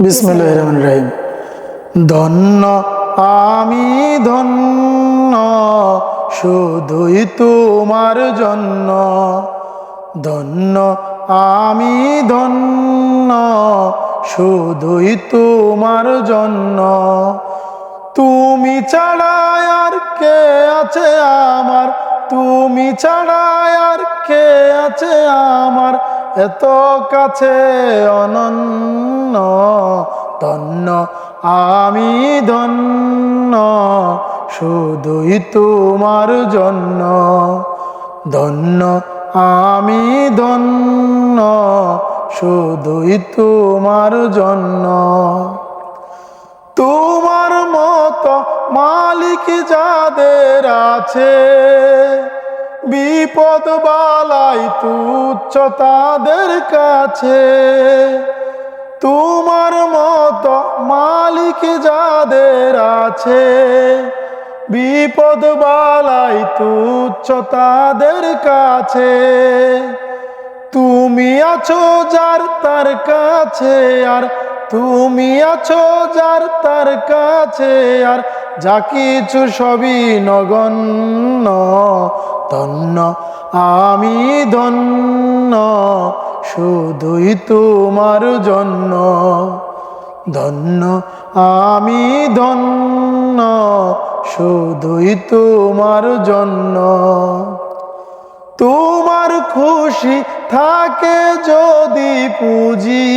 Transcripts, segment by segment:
বিসমুল্লাহ রহমান রাহিম। ধন্য আমি ধন্য, শুধুই তোমার জন্য। ধন্য আমি ধন্য, শুধুই তোমার জন্য। তুমি ছাড়া আর কে আছে আমার? তুমি ছাড়া আর কে আছে আমার? এত কাছে অনন্য ধন্য, আমি ধন্য, শুধুই তোমার জন্য। ধন্য, আমি ধন্য, শুধুই তোমার জন্য। তোমার মতো মালিক যাদের আছে বিপদ বালাই তুচ্ছ তাদের কাছে। তোমার মত মালিক যাদের আছে, বিপদ বালাই তুচ্ছ তাদের কাছে। তুমি আছো যার তার কাছে, আর তুমি আছো যার তার কাছে, আর যা কিছু সবই নগণ্য। ধন্য, আমি ধন্য, শুধুই তোমার জন্য। ধন্য, আমি ধন্য, শুধুই তোমার জন্য। তোমার খুশি থাকে যদি পুঁজি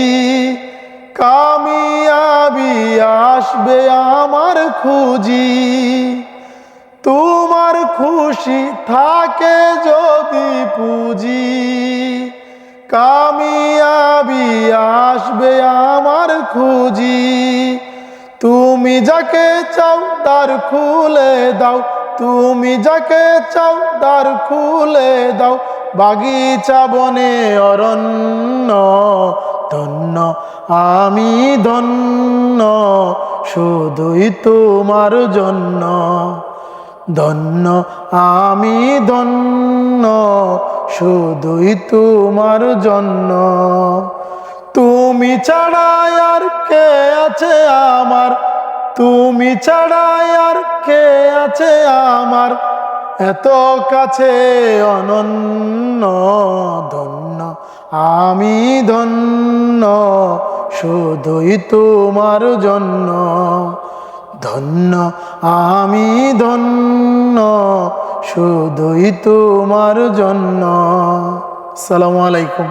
কামিয়াবি আসবে আমার খুঁজি। তোমার খুশি থাকে যদি পুঁজি। কামিয়াবি আসবে আমার খুঁজি। তুমি যাকে চাও তার খুলে দাও। তুমি যাকে চাও তার খুলে দাও। বাগিচা বনে অরণ্য ধন্য, আমি ধন্য, শুধুই তোমার জন্য। ধন্য, আমি ধন্য, শুধুই তোমার জন্য। তুমি ছাড়া আর কে আছে আমার? তুমি ছাড়া আর কে আছে আমার? এত কাছে অনন্য ধন্য, আমি ধন্য, শুধুই তোমার জন্য। ধন্য, আমি ধন্য, শুধুই তোমার জন্য। সালামু আলাইকুম।